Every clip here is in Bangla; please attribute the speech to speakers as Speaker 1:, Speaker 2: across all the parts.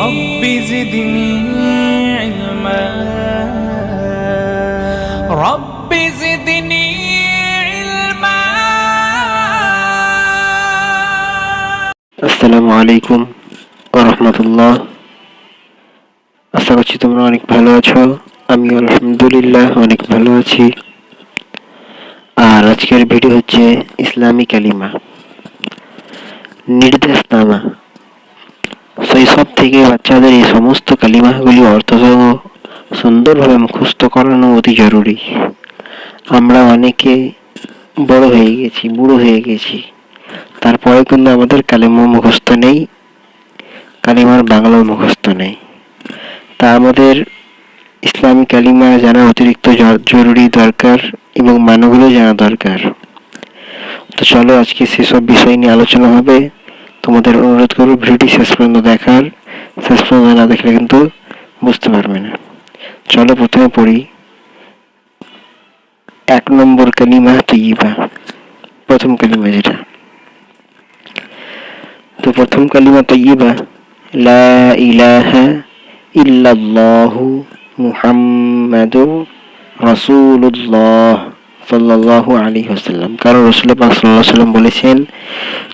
Speaker 1: رب زدني علما رب زدني علما
Speaker 2: আসসালামু আলাইকুম রহমতুল্লাহ আশা করছি তোমরা অনেক ভালো আছো আমি আলহামদুলিল্লাহ অনেক ভালো আছি আর আজকের ভিডিও হচ্ছে ইসলামী কালিমা নির্দেশনামা শৈশব থেকে বাচ্চাদের এই সমস্ত কালিমাগুলি অর্থসহ সুন্দরভাবে মুখস্থ করানো অতি জরুরি। আমরা অনেকে বড় হয়ে গেছি, বুড়ো হয়ে গেছি। তারপরে কিন্তু আমাদের কালিমা মুখস্থ নেই, কালিমার বাংলা মুখস্থ নেই। তা আমাদের ইসলামী কালিমা জানা অতিরিক্ত জরুরি দরকার এবং মানগুলো জানা দরকার। তো চলো আজকে সেসব বিষয় নিয়ে আলোচনা হবে। তোমাদের অনুরোধ করব ভিডিওটি শেষ পর্যন্ত দেখার। শেষ পর্যন্ত না দেখলে কিন্তু বুঝতে পারবে না। চলো প্রথমে পড়ি। এক নম্বর কালিমা তৈবা প্রথম কালিমা যেটা। তো প্রথম কালিমা তৈবা লা ইলাহা রাসূলুল্লাহ সাল্লাল্লাহু কারণ রাসূল পাক বলেছেন,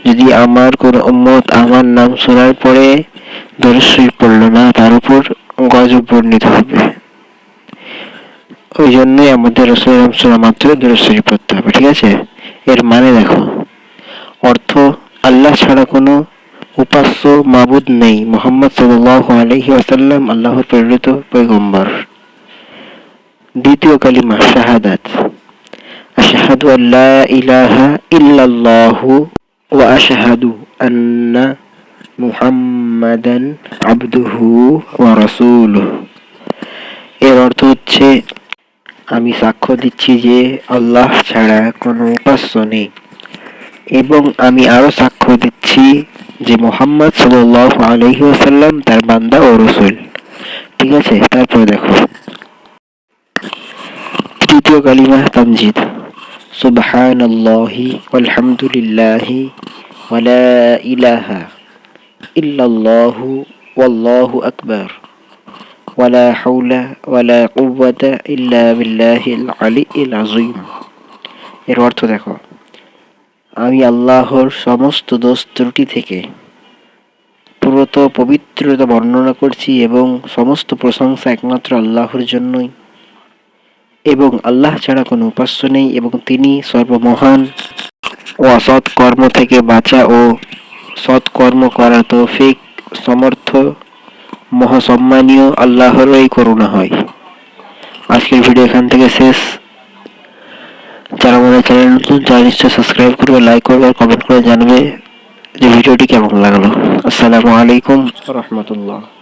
Speaker 2: যদি আমার কোন উম্মত আমার নাম শোনার পরে শরীফ পড়ল না, তার উপর গজব বর্ণিত হবে। ওই জন্যই আমাদের রসুলের নাম শোনা মাত্র শরীফ পড়তে হবে, ঠিক আছে? এর মানে দেখো, অর্থ আল্লাহ ছাড়া কোনো উপাস্য মাবুদ নেই। মোহাম্মদ সাল্লাল্লাহু আলাইহি ওয়াসাল্লাম আল্লাহর প্রেরিত পয়গম্বর। দ্বিতীয় কালিমা, শাহাদাত। আশহাদু আল্লাহ ইলাহা ইল্লাল্লাহু ওয়া আশহাদু আন্না মুহাম্মাদান আব্দুহু ওয়া রাসূলুহু। এর অর্থ হচ্ছে, আমি সাক্ষ্য দিচ্ছি যে আল্লাহ ছাড়া কোনো উপাস্য নেই। এবং আমি আরও সাক্ষ্য দিচ্ছি যে মোহাম্মদ সাল্লাল্লাহু আলাইহি ওয়াসাল্লাম তার বান্দা ও রসুল। ঠিক আছে? তারপরে দেখো। তৃতীয় কালিমা তামজিদ সুবহানাল্লাহি ওয়ালহামদুলিল্লাহি ওয়ালা ইলাহা ইল্লাল্লাহু ওয়াল্লাহু আকবার। ওয়ালা হাওলা ওয়ালা কুওয়াতা ইল্লা বিল্লাহিল আলিয়্যিল আযীম। এর অর্থ দেখো, আমি আল্লাহর সমস্ত দোষ ত্রুটি থেকে পুরত পবিত্রতা বর্ণনা করছি এবং সমস্ত প্রশংসা একমাত্র আল্লাহর জন্যই। এবং আল্লাহ ছাড়া কোনো উপাস্য নেই এবং তিনি সর্বমহান ও অসৎ কর্ম থেকে বাঁচা ও সৎ করা করার তৌফিক, সমর্থ, মহাসম্মানীয় আল্লাহরই করুণা হয়। আজকের ভিডিও এখান থেকে শেষ। যারা আমাদের চ্যানেল নতুন, তারা নিশ্চয়ই সাবস্ক্রাইব করবে লাইক করবে আর কমেন্ট করে জানবে যে ভিডিওটি কেমন লাগল। আসসালামু আলাইকুম। রহমতুল্লাহ।